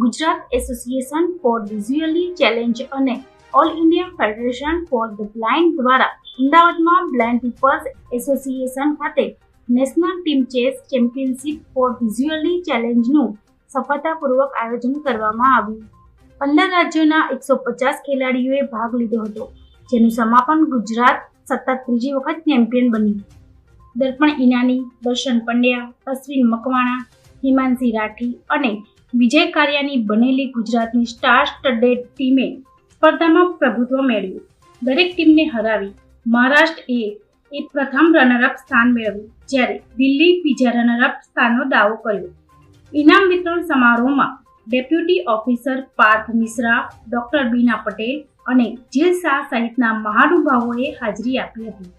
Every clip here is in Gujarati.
Gujarat association for visually challenge and all India federation for the blind દ્વારા અમદાવાદમાં બ્લાઇન્ડ પીપલ્સ એસોસિએશન ખાતે national team chess championship for visually ચેલેન્જનું સફળતાપૂર્વક આયોજન કરવામાં આવ્યું. પંદર રાજ્યોના એકસો પચાસ ખેલાડીઓએ ભાગ લીધો હતો, જેનું સમાપન ગુજરાત સતત ત્રીજી વખત ચેમ્પિયન બન્યું. દર્પણ ઈનાની, દર્શન પંડ્યા, અશ્વિન મકવાણા, હિમાંશી રાઠી અને વિજય કારિયાની બનેલી ગુજરાતની સ્ટાર સ્ટડેડ ટીમે સ્પર્ધામાં પ્રભુત્વ મેળવ્યું. દરેક ટીમને હરાવી મહારાષ્ટ્ર એ એ પ્રથમ રનરઅપ સ્થાન મેળવ્યું, જ્યારે દિલ્હી બીજા રનરઅપ સ્થાનનો દાવો કર્યો. ઇનામ વિતરણ સમારોહમાં deputy officer Parth Mishra, doctor Bina Patel અને જીલ શાહ સહિતના મહાનુભાવોએ હાજરી આપી હતી.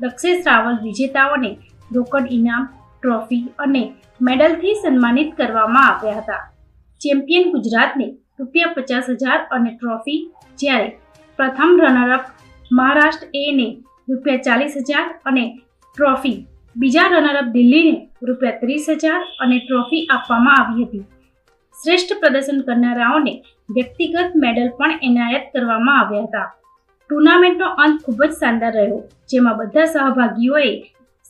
દક્ષેશ રાવલ વિજેતાઓને રોકડ ઇનામ ટ્રોફી અને મેડલથી સન્માનિત કરવામાં આવ્યા હતા. ચેમ્પિયન ગુજરાતને રૂપિયા પચાસ હજાર અને ટ્રોફી જ્યારે પ્રથમ રનરઅપ મહારાષ્ટ્ર એને રૂપિયા ચાલીસ હજાર અને ટ્રોફી બીજા રનરઅપ દિલ્હીને રૂપિયા ત્રીસ હજાર અને ટ્રોફી આપવામાં આવી હતી. શ્રેષ્ઠ પ્રદર્શન કરનારાઓને વ્યક્તિગત મેડલ પણ એનાયત કરવામાં આવ્યા હતા. ટુર્નામેન્ટનો અંત ખૂબ જ શાનદાર રહ્યો, જેમાં બધા સહભાગીઓએ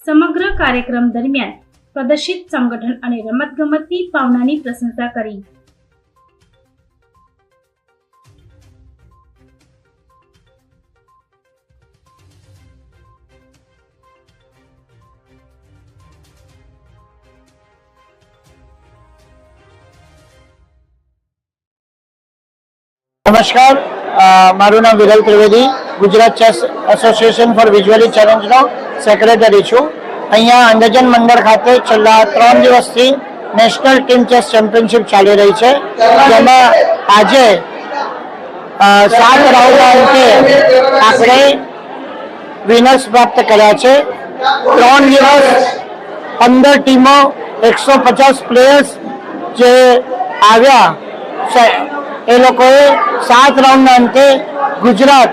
સમગ્ર કાર્યક્રમ દરમિયાન પ્રદર્શિત સંગઠન અને રમતગમતની ભાવનાની પ્રશંસા કરી. નમસ્કાર. મારું નામ Viral Trivedi, Gujarat chess association for visually ચેલેન્જનો secretary છું. અહીંયા અંધજન મંડળ ખાતે છેલ્લા ત્રણ દિવસથી નેશનલ ટીમ ચેસ ચેમ્પિયનશિપ ચાલી રહી છે. જેમાં આજે સાત રાઉન્ડના અંતે આપણે વિનર્સ પ્રાપ્ત કર્યા છે. ત્રણ દિવસ પંદર ટીમો, એકસો પચાસ પ્લેયર્સ જે આવ્યા એ લોકોએ સાત રાઉન્ડના અંતે ગુજરાત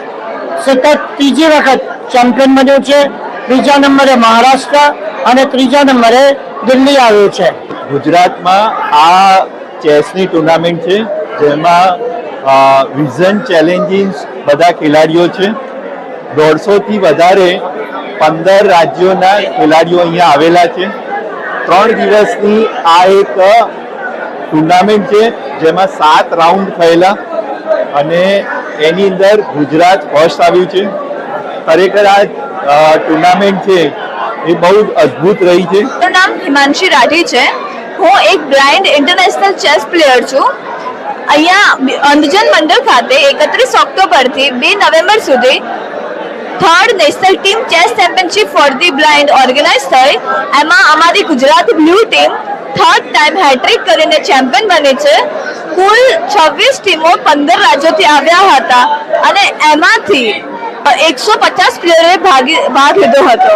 સતત ત્રીજી વખત ચેમ્પિયન બન્યું છે. બીજા નંબરે મહારાષ્ટ્ર અને ત્રીજા નંબરે દિલ્હી આવ્યું છે. ગુજરાતમાં આ ચેસની ટુર્નામેન્ટ છે, જેમાં વિઝન ચેલેન્જીસ બધા ખેલાડીઓ છે. દોઢસોથી વધારે પંદર રાજ્યોના ખેલાડીઓ અહીંયા આવેલા છે. ત્રણ દિવસની આ એક ટુર્નામેન્ટ છે, જેમાં સાત રાઉન્ડ થયેલા અને એની અંદર ગુજરાત ફર્સ્ટ આવ્યું છે. ખરેખર આ ટુર્નામેન્ટ છે, એ બહુ જ અદ્ભુત રહી છે. મારું નામ હિમાંશી રાઠી છે. હું એક બ્લાઇન્ડ ઇન્ટરનેશનલ ચેસ પ્લેયર છું. અહીંયા અંધજન મંડળ ખાતે એકત્રીસ ઓક્ટોબરથી બે નવેમ્બર સુધી third national team chess championship for the blind organize થઈ. એમાં અમારી Gujarat blue team third time hattrick કરીને ચેમ્પિયન બની છે. કુલ છવ્વીસ ટીમો પંદર રાજ્યોથી આવ્યા હતા. અને એમાંથી એકસો પચાસ પ્લેયરે ભાગી ભાગ લીધો હતો.